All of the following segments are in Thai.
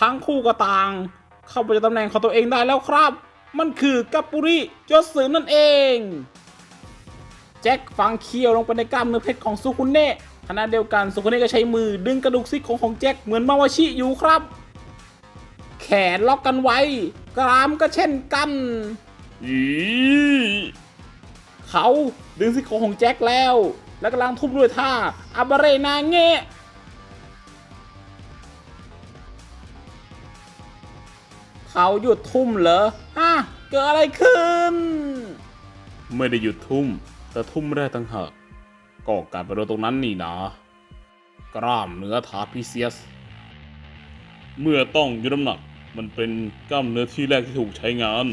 ทั้งคู่ก็ต่าง เข้าไปในตำแหน่งของตัวเองได้แล้วครับ มันคือกัปปุริโจสึนั่นเอง แจ็คฝังเคียวลงไปในกล้ามเนื้อเพชรของสุคุเนะขณะเดียวกันสุคุเนะก็ใช้มือดึงกระดูกซี่โครงของแจ็คเหมือนมาวาชิอยู่ครับ แขนล็อกกันไว้ กรามก็เช่นกันอีเขาดึงซี่โครงของแจ็คแล้ว และกำลังทุบด้วยท่าอาบาเรนาเงะ เขาหยุดทุ่มเหรอฮะเกิดอะไรขึ้น ไม่ได้หยุดทุ่ม แต่ทุ่มไม่ได้ตั้งหากก็การไปโดนตรงนั้นนี่นะกล้ามเนื้อทาพิเซียส เมื่อต้องยกน้ำหนักมันเป็นกล้ามเนื้อที่แรกที่ถูกใช้งาน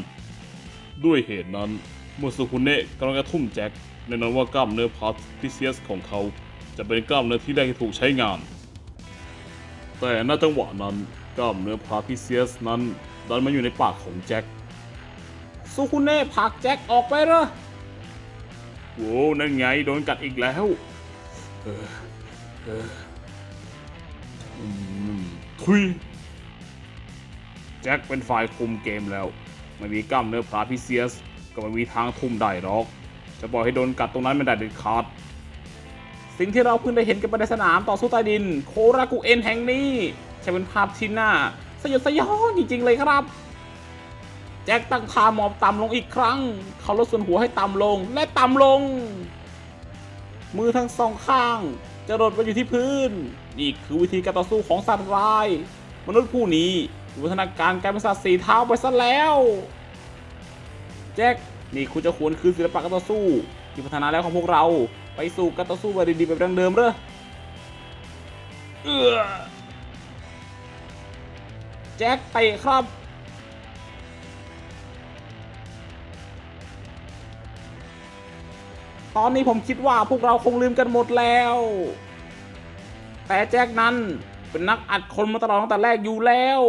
ด้วยเหตุนั้นเมื่อสุคุเนะกำลังจะทุ่มแจ็คแน่นอนว่ากล้ามเนื้อพาร์พิเซียสของเขา จะเป็นกล้ามเนื้อที่แรกที่ถูกใช้งาน แต่ณจังหวะนั้น กล้ามเนื้อพาพิเซียสนั้นดันมาอยู่ในปากของแจ็คสุคุเน่ผลักแจ็คออกไปเหรอโว้นั่นไงโดนกัดอีกแล้วเออเออทุยแจ็คเป็นฝ่ายคุมเกมแล้วไม่มีกล้ามเนื้อพลาพิเซียส ก็ไม่มีทางทุ่มได้หรอก จะปล่อยให้โดนกัดตรงนั้นไม่ได้เด็ดขาดสิ่งที่เราเพิ่งได้เห็นกันไปในสนามต่อสู้ใต้ดิน โครากุเอ็นแห่งนี้ จะเป็นภาพที่น่าสยดสยองจริงๆเลยครับ แจ็คตั้งท่าหมอบต่ำลงอีกครั้ง เขาลดส่วนหัวให้ต่ำลงและต่ำลง มือทั้งสองข้างจะหลดไปอยู่ที่พื้น นี่คือวิธีการต่อสู้ของสัตว์ร้าย มนุษย์ผู้นี้วิวัฒนาการกลายเป็นสัตว์สีเท้าไปซะแล้ว แจ็คนี่คุณจะควรคืนศิลปะการต่อสู้ ที่พัฒนาแล้วของพวกเราไปสู่การต่อสู้แบบดีๆแบบดังเดิมเด้อเออ แจ็คไปครับตอนนี้ผมคิดว่าพวกเราคงลืมกันหมดแล้ว แต่แจ็คนั้นเป็นนักอัดคนมาตลอดตั้งแต่แรกอยู่แล้ว